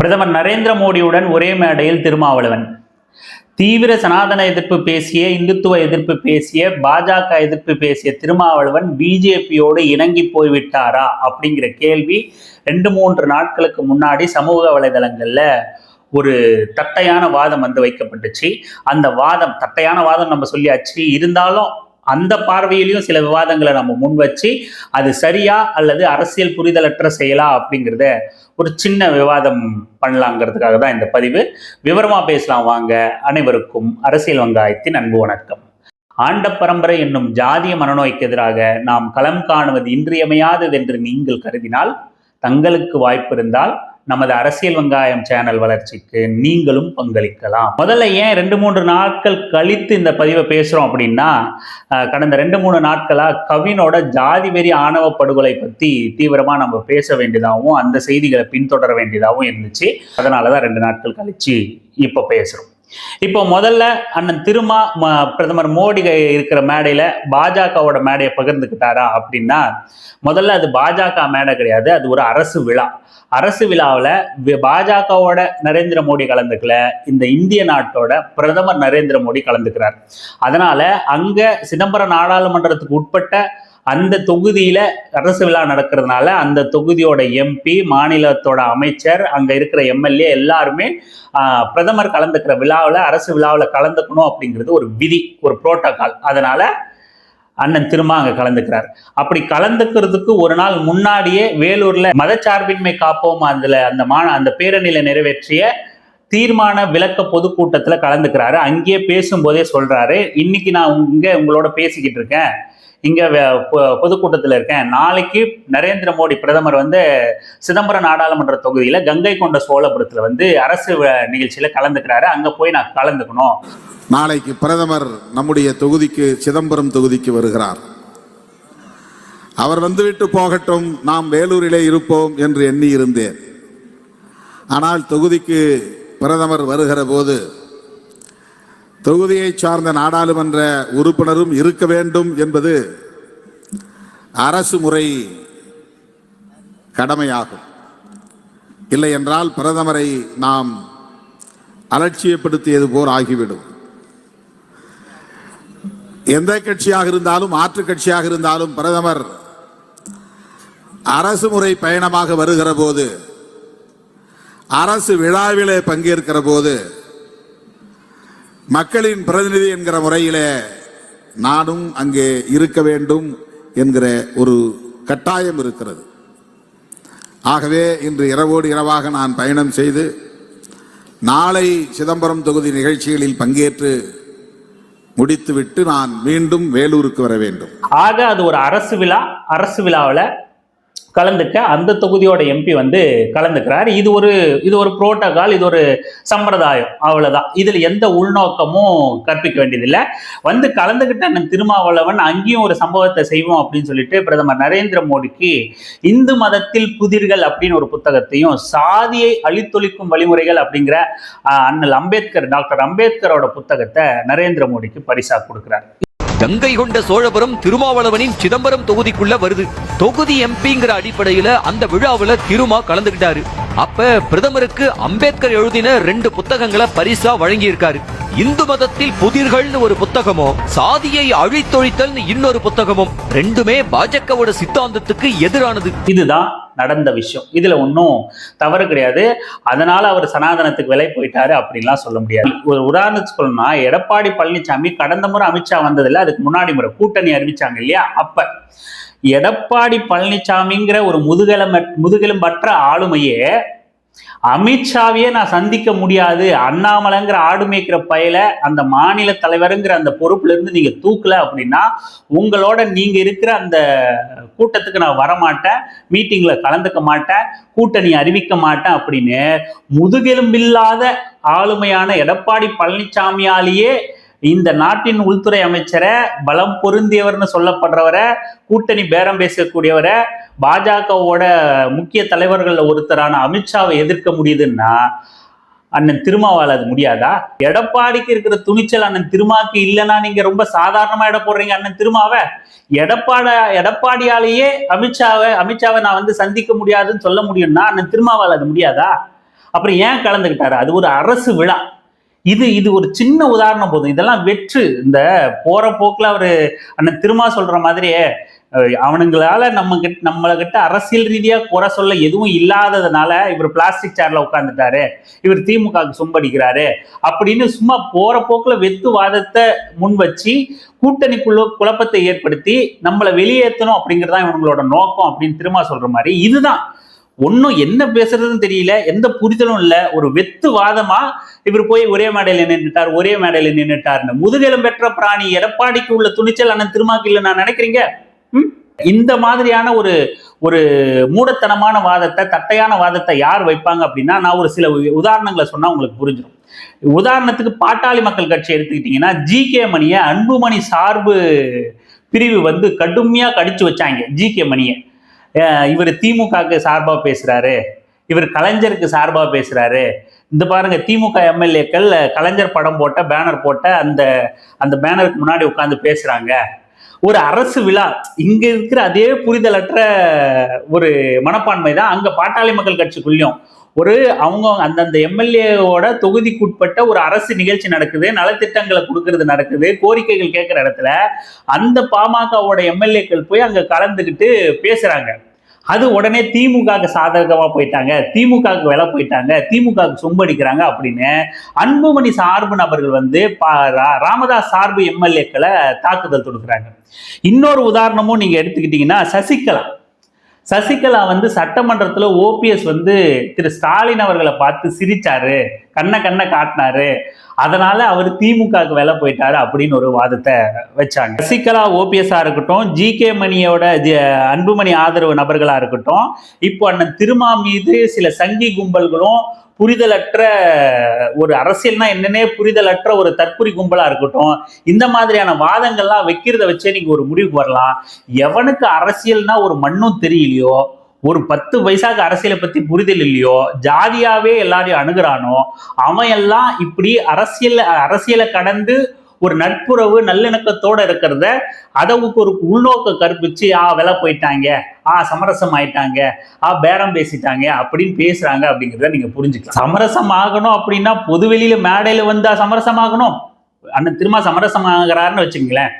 பிரதமர் நரேந்திர மோடியுடன் ஒரே மேடையில் திருமாவளவன். தீவிர சனாதன எதிர்ப்பு பேசிய இந்துத்துவ எதிர்ப்பு பேசிய பாஜக எதிர்ப்பு பேசிய திருமாவளவன் பிஜேபியோடு இணங்கி போய்விட்டாரா அப்படிங்கிற கேள்வி ரெண்டு மூன்று நாட்களுக்கு முன்னாடி சமூக வலைதளங்களில் ஒரு தட்டையான வாதம் வந்து வைக்கப்பட்டுச்சு. அந்த வாதம் தட்டையான வாதம் நம்ம சொல்லியாச்சு. இருந்தாலும் அந்த பார்வையிலையும் சில விவாதங்களை நம்ம முன் வச்சு அது சரியா அல்லது அரசியல் புரிதலற்ற செயலா அப்படிங்கிறத ஒரு சின்ன விவாதம் பண்ணலாங்கிறதுக்காக தான் இந்த பதிவு. விவரமா பேசலாம் வாங்க. அனைவருக்கும் அரசியல் வங்காயத்தின் அன்பு வணக்கம். ஆண்ட பரம்பரை என்னும் ஜாதிய மனநோய்க்கு எதிராக நாம் களம் காணுவது இன்றியமையாதது என்று நீங்கள் கருதினால் தங்களுக்கு வாய்ப்பு இருந்தால் நமது அரசியல் வெங்காயம் சேனல் வளர்ச்சிக்கு நீங்களும் பங்களிக்கலாம். முதல்ல ஏன் ரெண்டு மூன்று நாட்கள் கழித்து இந்த பதிவை பேசுறோம் அப்படின்னா கடந்த ரெண்டு மூணு நாட்களா கவினோட ஜாதி வெறி ஆணவ படுகொலை பத்தி தீவிரமா நம்ம பேச வேண்டியதாகவும் அந்த செய்திகளை பின்தொடர வேண்டியதாகவும் இருந்துச்சு. அதனாலதான் ரெண்டு நாட்கள் கழிச்சு இப்போ பேசுறோம். இப்போ முதல்ல அண்ணன் திருமா ம- பிரதமர் மோடி இருக்கிற மேடையில பாஜகவோட மேடையை பகிர்ந்துக்கிட்டாரா அப்படின்னா முதல்ல அது பாஜக மேடை கிடையாது அது ஒரு அரசு விழா. அரசு விழாவில் பாஜகவோட நரேந்திர மோடி கலந்துக்கல இந்த இந்திய நாட்டோட பிரதமர் நரேந்திர மோடி கலந்துக்கிறார். அதனால அங்க சிதம்பரம் நாடாளுமன்றத்துக்கு உட்பட்ட அந்த தொகுதியில அரசு விழா நடக்கிறதுனால அந்த தொகுதியோட எம்பி மாநிலத்தோட அமைச்சர் அங்க இருக்கிற எம்எல்ஏ எல்லாருமே பிரதமர் கலந்துக்கிற விழாவில் அரசு விழாவில் கலந்துக்கணும் அப்படிங்கிறது ஒரு விதி ஒரு புரோட்டோகால் அதனால அண்ணன் திரும்ப அங்க கலந்துக்கிறார். அப்படி கலந்துக்கிறதுக்கு ஒரு நாள் முன்னாடியே வேலூர்ல மதச்சார்பின்மை காப்போம் அதுல அந்த மான அந்த பேரணியில நிறைவேற்றிய தீர்மான விளக்க பொதுக்கூட்டத்துல கலந்துக்கிறாரு. அங்கேயே பேசும்போதே சொல்றாரு. இன்னைக்கு நான் இங்க உங்களோட பேசிக்கிட்டு இருக்கேன். இங்கே பொதுக்கூட்டத்தில் இருக்கேன். நாளைக்கு நரேந்திர மோடி பிரதமர் வந்து சிதம்பரம் நாடாளுமன்ற தொகுதியில் கங்கை கொண்ட சோழபுரத்தில் வந்து அரசு நிகழ்ச்சியில் கலந்துக்கிறாரு. அங்கே போய் நான் கலந்துக்கணும். நாளைக்கு பிரதமர் நம்முடைய தொகுதிக்கு சிதம்பரம் தொகுதிக்கு வருகிறார். அவர் வந்துவிட்டு போகட்டும் நாம் வேலூரிலே இருப்போம் என்று எண்ணி இருந்தேன். ஆனால் தொகுதிக்கு பிரதமர் வருகிற போது தொகுதியை சார்ந்த நாடாளுமன்ற உறுப்பினரும் இருக்க வேண்டும் என்பது அரசு முறை கடமையாகும். இல்லை என்றால் பிரதமரை நாம் அலட்சியப்படுத்தியது போல் ஆகிவிடும். எந்த கட்சியாக இருந்தாலும் மாற்று கட்சியாக இருந்தாலும் பிரதமர் அரசு முறை பயணமாக வருகிற போது அரசு விழாவிலே பங்கேற்கிற போது மக்களின் பிரதிநிதி என்கிற முறையிலே நானும் அங்கே இருக்க வேண்டும் என்கிற ஒரு கட்டாயம் இருக்கிறது. ஆகவே இன்று இரவோடு இரவாக நான் பயணம் செய்து நாளை சிதம்பரம் தொகுதி நிகழ்ச்சிகளில் பங்கேற்று முடித்துவிட்டு நான் மீண்டும் வேலூருக்கு வர வேண்டும். ஆக அது ஒரு அரசு விழா அரசு விழாவில் கலந்துக்க அந்த தொகுதியோட எம்பி வந்து கலந்துக்கிறார். இது ஒரு இது ஒரு புரோட்டோகால் இது ஒரு சம்பிரதாயம். அவ்வளோதான் இதில் எந்த உள்நோக்கமும் கற்பிக்க வேண்டியதில்லை. வந்து கலந்துக்கிட்ட அண்ணன் திருமாவளவன் அங்கேயும் ஒரு சம்பவத்தை செய்வோம் அப்படின்னு சொல்லிட்டு பிரதமர் நரேந்திர மோடிக்கு இந்து மதத்தில் புதிர்கள் அப்படின்னு ஒரு புத்தகத்தையும் சாதியை அழித்தொழிக்கும் வழிமுறைகள் அப்படிங்கிற அண்ணல் அம்பேத்கர் டாக்டர் அம்பேத்கரோட புத்தகத்தை நரேந்திர மோடிக்கு பரிசாக கொடுக்குறாரு. கங்கை கொண்ட சோழபுரம் திருமாவளவனின் சிதம்பரம் தொகுதிக்குள்ள வருது. தொகுதி எம்பிங்கிற அடிப்படையில அந்த விழாவுல திருமா கலந்துகிட்டாரு. அப்ப பிரதமருக்கு அம்பேத்கர் எழுதின ரெண்டு புத்தகங்களை பரிசா வழங்கியிருக்காரு. இந்து மதத்தில் புதிர்கள்னு ஒரு புத்தகமும் சாதியை அழித்தொழித்தல்னு இன்னொரு புத்தகமும் ரெண்டுமே பாஜகவோட சித்தாந்தத்துக்கு எதிரானது. இதுதான் நடந்த விஷயம். இதுல ஒன்றும் தவறு கிடையாது. அதனால அவர் சனாதனத்துக்கு விலை போயிட்டாரு அப்படின்லாம் சொல்ல முடியாது. ஒரு உதாரணத்துக்கு சொல்லணும்னா எடப்பாடி பழனிசாமி கடந்த முறை அமித்ஷா வந்ததில்ல அதுக்கு முன்னாடி முறை கூட்டணி அறிவிச்சாங்க இல்லையா? அப்ப எடப்பாடி பழனிசாமிங்கிற ஒரு முதுகெலும்ப முதுகெலும்பற்ற ஆளுமையே அமித்ஷாவையே நான் சந்திக்க முடியாது. அண்ணாமலைங்கிற ஆடு மேய்க்கிற பயல அந்த மாநில தலைவருங்கிற அந்த பொறுப்புல இருந்து நீங்க தூக்கல அப்படின்னா உங்களோட நீங்க இருக்கிற அந்த கூட்டத்துக்கு நான் வரமாட்டேன் மீட்டிங்ல கலந்துக்க மாட்டேன் கூட்டணி அறிவிக்க மாட்டேன் அப்படின்னு முதுகெலும்பில்லாத ஆளுமையான எடப்பாடி பழனிசாமியாலேயே இந்த நாட்டின் உள்துறை அமைச்சரை பலம் பொருந்தியவர்னு சொல்லப்படுறவரை கூட்டணி பேரம் பேசக்கூடியவரை பாஜகவோட முக்கிய தலைவர்களில் ஒருத்தரான அமித்ஷாவை எதிர்க்க முடியுதுன்னா அண்ணன் திருமாவால் அது முடியாதா? எடப்பாடிக்கு இருக்கிற துணிச்சல் அண்ணன் திருமாக்கு இல்லைன்னா நீங்க ரொம்ப சாதாரணமா இட போடுறீங்க அண்ணன் திருமாவை. எடப்பாட எடப்பாடியாலேயே அமித்ஷாவை அமித்ஷாவை நான் வந்து சந்திக்க முடியாதுன்னு சொல்ல முடியும்னா அண்ணன் திருமாவால் அது முடியாதா? அப்புறம் ஏன் கலந்துக்கிட்டாரு? அது ஒரு அரசு விழா. இது இது ஒரு சின்ன உதாரணம் போதும். இதெல்லாம் வெற்று இந்த போற போக்குல அவரு அண்ணன் திருமா சொல்ற மாதிரியே அவனுங்களால நம்ம கிட்ட நம்மள கிட்ட அரசியல் ரீதியா குறை சொல்ல எதுவும் இல்லாததுனால இவர் பிளாஸ்டிக் சேர்ல உட்காந்துட்டாரு இவர் திமுகவுக்கு சும்படிக்கிறாரு. அப்படின்னு சும்மா போற போக்குல வெத்து வாதத்தை முன் வச்சு கூட்டணிக்குள்ள குழப்பத்தை ஏற்படுத்தி நம்மளை வெளியேற்றணும் அப்படிங்கிறதான் இவங்களோட நோக்கம் அப்படின்னு திருமா சொல்ற மாதிரி. இதுதான். ஒன்றும் என்ன பேசுறதுன்னு தெரியல எந்த புரிதலும் இல்லை ஒரு வெத்து வாதமா இவர் போய் ஒரே மேடையில் நின்றுட்டார் ஒரே மேடையில் நின்றுட்டார்னு முதுகெலும் பெற்ற பிராணி எடப்பாடிக்கு உள்ள துணிச்சல் அண்ணன் திருமாக்கில் நான் நினைக்கிறீங்க? ம்? இந்த மாதிரியான ஒரு ஒரு மூடத்தனமான வாதத்தை தட்டையான வாதத்தை யார் வைப்பாங்க அப்படின்னா நான் ஒரு சில உதாரணங்களை சொன்னால் உங்களுக்கு புரிஞ்சிடும் உதாரணத்துக்கு பாட்டாளி மக்கள் கட்சி எடுத்துக்கிட்டீங்கன்னா ஜி கே மணியை அன்புமணி சார்பு பிரிவு வந்து கடுமையாக கடிச்சு வச்சாங்க ஜி கே மணியை. இவர் திமுகவுக்கு சார்பா பேசுறாரு. இவர் கலைஞருக்கு சார்பா பேசுறாரு. இந்த பாருங்க திமுக எம்எல்ஏக்கள் கலைஞர் படம் போட்ட பேனர் போட்ட அந்த அந்த பேனருக்கு முன்னாடி உட்காந்து பேசுறாங்க. ஒரு அரசு விழா இங்க இருக்கிற அதே புரிதலற்ற ஒரு மனப்பான்மை தான் அங்க பாட்டாளி மக்கள் கட்சிக்குள்ளேயும். ஒரு அவங்க அந்தந்த எம்எல்ஏவோட தொகுதிக்குட்பட்ட ஒரு அரசு நிகழ்ச்சி நடக்குது நலத்திட்டங்களை கொடுக்கறது நடக்குது கோரிக்கைகள் கேட்குற இடத்துல அந்த பாமகவோட எம்எல்ஏக்கள் போய் அங்கே கலந்துக்கிட்டு பேசுகிறாங்க அது உடனே திமுகவுக்கு சாதகமாக போயிட்டாங்க திமுகவுக்கு விலை போயிட்டாங்க திமுகவுக்கு சொம்படிக்கிறாங்க அப்படின்னு அன்புமணி சார்பு நபர்கள் வந்து பா- ரா- ராமதாஸ் சார்பு எம்எல்ஏக்களை தாக்குதல் தொடுக்கிறாங்க. இன்னொரு உதாரணமும் நீங்க எடுத்துக்கிட்டீங்கன்னா சசிகலா. சசிகலா வந்து சட்டமன்றத்தில் ஓபிஎஸ் வந்து திரு ஸ்டாலின் அவர்களை பார்த்து சிரிச்சாரு. கண்ணை கண்ணை காட்டினாரு. அதனால அவர் திமுகவுக்கு வேலை போயிட்டாரு அப்படின்னு ஒரு வாதத்தை வச்சாங்க. சசிகலா ஓபிஎஸ்ஸாக இருக்கட்டும் ஜி கே மணியோட அன்புமணி ஆதரவு நபர்களா இருக்கட்டும் இப்போ அண்ணன் திருமா மீது சில சங்கி கும்பல்களும் புரிதலற்ற ஒரு அரசியல்னா என்னன்னே புரிதலற்ற ஒரு தற்குறி கும்பலா இருக்கட்டும் இந்த மாதிரியான வாதங்கள்லாம் வைக்கிறத வச்சே நீங்க ஒரு முடிவுக்கு வரலாம். எவனுக்கு அரசியல்னா ஒரு மண்ணும் தெரியலையோ ஒரு பத்து பைசாக்கு அரசியலை பத்தி புரிதல் இல்லையோ ஜாதியாவே எல்லாரையும் அணுகிறானோ அவன் எல்லாம் இப்படி அரசியல் அரசியலை கடந்து ஒரு நட்புறவு நல்லிணக்கத்தோட இருக்கிறத அதவுக்கு ஒரு உள்நோக்க கற்பிச்சு ஆ விலை போயிட்டாங்க. ஆ சமரசம் ஆயிட்டாங்க. ஆ பேரம் பேசிட்டாங்க. அப்படின்னு பேசுறாங்க அப்படிங்கிறத நீங்க புரிஞ்சுக்கலாம். சமரசம் ஆகணும் அப்படின்னா பொதுவெளியில மேடையில வந்தா சமரசம் ஆகணும். அண்ணன் திரும்ப சமரசம் ஆகிறாருன்னு வச்சுங்களேன்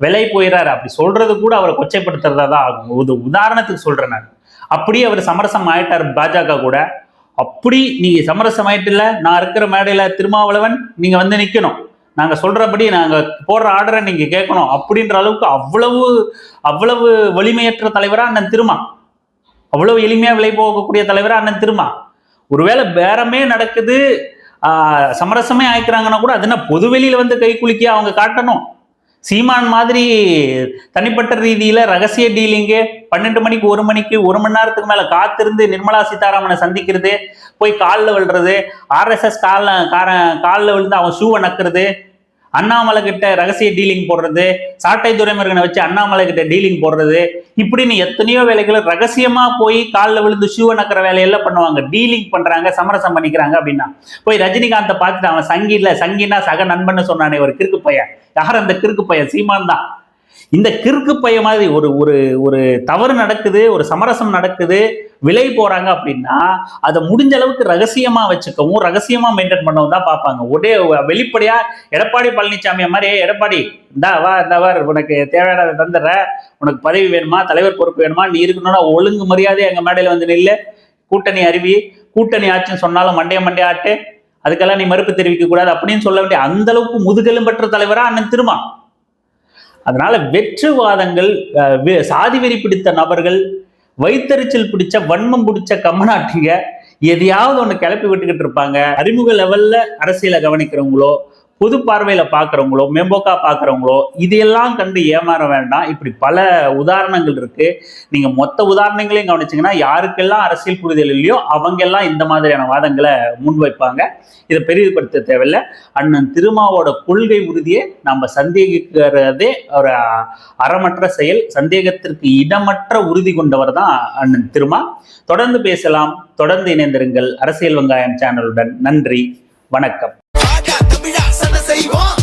விலை போயிடறாரு அப்படி சொல்றது கூட அவரை கொச்சைப்படுத்துறதா தான் ஆகும். ஒரு உதாரணத்துக்கு சொல்றேன் நான். அப்படியே அவர் சமரசம் ஆயிட்டார் பாஜக கூட. அப்படி நீங்க சமரசம் ஆயிட்டுல நான் இருக்கிற மேடையில திருமாவளவன் நீங்க வந்து நிக்கணும். நாங்க சொல்றபடி நாங்க போடுற ஆர்டரை நீங்க கேட்கணும். அப்படின்ற அளவுக்கு அவ்வளவு அவ்வளவு வலிமையற்ற தலைவரா அண்ணன் திருமா. அவ்வளவு எளிமையா விலை போகக்கூடிய தலைவரா அண்ணன் திருமா. ஒருவேளை பேரமே நடக்குது சமரசமே ஆயிக்கிறாங்கன்னா கூட அது என்ன பொது வெளியில வந்து கை குலுக்கி அவங்க காட்டணும்? சீமான் மாதிரி தனிப்பட்ட ரீதியில ரகசிய டீலிங்கு பன்னெண்டு மணிக்கு ஒரு மணிக்கு ஒரு மணி நேரத்துக்கு மேல காத்திருந்து நிர்மலா சீதாராமனை சந்திக்கிறது போய் காலில் விழுறது ஆர்எஸ்எஸ் காலில் கார காலில் விழுந்து அவன் ஷூவை நக்குறது அண்ணாமலை கிட்ட ரகசிய டீலிங் போடுறது சாட்டை துறைமுருகனை வச்சு அண்ணாமலை கிட்ட டீலிங் போடுறது இப்படின்னு எத்தனையோ வேலைகளை ரகசியமா போய் காலில் விழுந்து ஷூவை நக்கிற வேலையெல்லாம் பண்ணுவாங்க. டீலிங் பண்றாங்க சமரசம் பண்ணிக்கிறாங்க அப்படின்னா. போய் ரஜினிகாந்தை பார்த்துட்டு அவன் சங்கி இல்லை சங்கினா சக நண்பன்னு சொன்னானே ஒரு கிறுக்கு பையன். யார் அந்த கிறுக்கு பையன்? சீமான் தான். இந்த கிறுக்கு பைய மாதிரி ஒரு ஒரு ஒரு தவறு நடக்குது ஒரு சமரசம் நடக்குது விலை போறாங்க அப்படின்னா அதை முடிஞ்ச அளவுக்கு ரகசியமா வச்சுக்கவும் ரகசியமா மெயின்டைன் பண்ணவும் தான் பார்ப்பாங்க. ஒரே வெளிப்படையா எடப்பாடி பழனிசாமி மாதிரி எடப்பாடி இந்தா வா இந்த வா உனக்கு தேவையானதை தந்துடுற உனக்கு பதவி வேணுமா தலைவர் பொறுப்பு வேணுமா நீ இருக்கணும்னா ஒழுங்கு மரியாதை எங்க மேடையில வந்து நில்லு. கூட்டணி அருவி கூட்டணி ஆச்சுன்னு சொன்னாலும் மண்டைய மண்டைய ஆட்டு அதுக்கெல்லாம் நீ மறுப்பு தெரிவிக்க கூடாது அப்படின்னு சொல்ல வேண்டிய அந்த அளவுக்கு முதுகெலும்பற்ற தலைவரா அண்ணன் திருமா. அதனால வெற்றுவாதங்கள் சாதி வெறி பிடித்த நபர்கள் வைத்தறிச்சல் பிடிச்ச வன்மம் பிடிச்ச கம்மநாட்டிங்க எதையாவது ஒன்று கிளப்பி விட்டுக்கிட்டு இருப்பாங்க. அறிமுக லெவல்ல அரசியலை கவனிக்கிறவங்களோ பொது பார்வையில பார்க்குறவங்களோ மேம்போக்கா பார்க்குறவங்களோ இதையெல்லாம் கண்டு ஏமாற வேண்டாம். இப்படி பல உதாரணங்கள் இருக்கு. நீங்க மொத்த உதாரணங்களையும் கவனிச்சீங்கன்னா யாருக்கெல்லாம் அரசியல் புரிதல் இல்லையோ அவங்க எல்லாம் இந்த மாதிரியான வாதங்களை முன்வைப்பாங்க. இதை பெரிதுபடுத்த தேவையில்லை. அண்ணன் திருமாவோட கொள்கை உறுதியை நம்ம சந்தேகிக்கிறதே ஒரு அறமற்ற செயல். சந்தேகத்திற்கு இடமற்ற உறுதி கொண்டவர் தான் அண்ணன் திருமா. தொடர்ந்து பேசலாம். தொடர்ந்து இணைந்திருங்கள். அரசியல் வெங்காயம் சேனலுடன். நன்றி. வணக்கம். தமிழா சன செய்வோம்